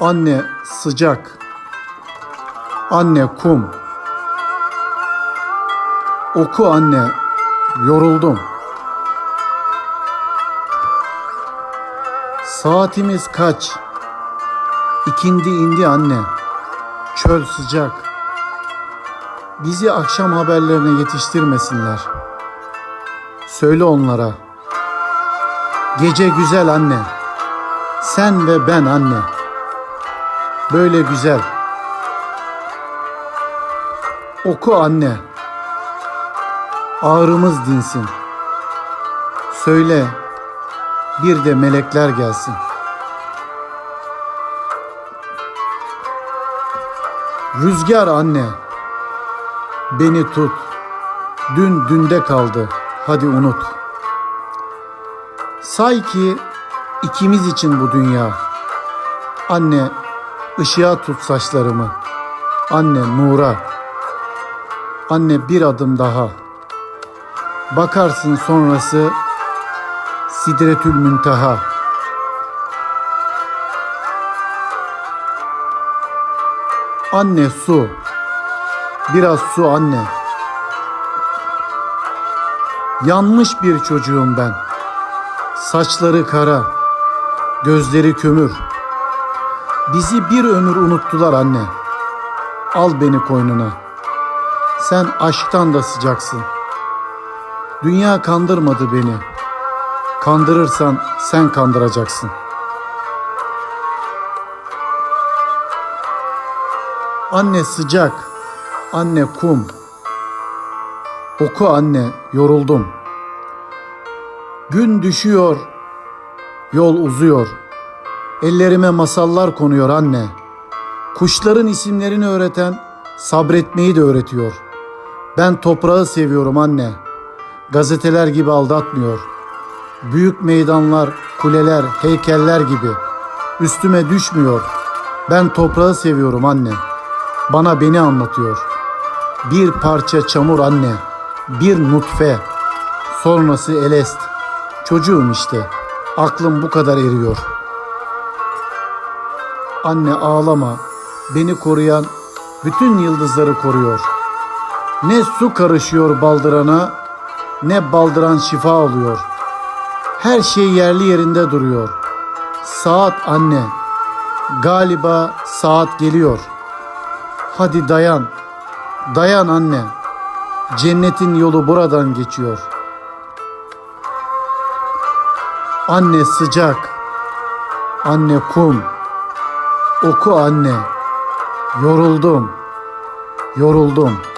Anne sıcak. Anne kum. Oku anne. Yoruldum. Saatimiz kaç? İkindi indi anne. Çöl sıcak. Bizi akşam haberlerine yetiştirmesinler. Söyle onlara. Gece güzel anne. Sen ve ben anne. Böyle güzel. Oku anne. Ağrımız dinsin. Söyle. Bir de melekler gelsin. Rüzgar anne. Beni tut. Dün dünde kaldı. Hadi unut. Say ki ikimiz için bu dünya. Anne ışığa tut saçlarımı. Anne nura. Anne bir adım daha. Bakarsın sonrası Sidretül Münteha. Anne su. Biraz su anne. Yanmış bir çocuğum ben. Saçları kara, gözleri kömür. Bizi bir ömür unuttular anne. Al beni koynuna. Sen aşktan da sıcaksın. Dünya kandırmadı beni. Kandırırsan sen kandıracaksın. Anne sıcak, anne kum. Oku anne, yoruldum. Gün düşüyor, yol uzuyor. Ellerime masallar konuyor anne. Kuşların isimlerini öğreten sabretmeyi de öğretiyor. Ben toprağı seviyorum anne. Gazeteler gibi aldatmıyor. Büyük meydanlar, kuleler, heykeller gibi üstüme düşmüyor. Ben toprağı seviyorum anne. Bana beni anlatıyor. Bir parça çamur anne, bir nutfe, sonrası elest. Çocuğum işte. Aklım bu kadar eriyor. Anne ağlama. Beni koruyan bütün yıldızları koruyor. Ne su karışıyor baldırana, ne baldıran şifa oluyor. Her şey yerli yerinde duruyor. Saat anne. Galiba saat geliyor. Hadi dayan. Dayan anne. Cennetin yolu buradan geçiyor. Anne sıcak. Anne kum. Oku anne. Yoruldum. Yoruldum.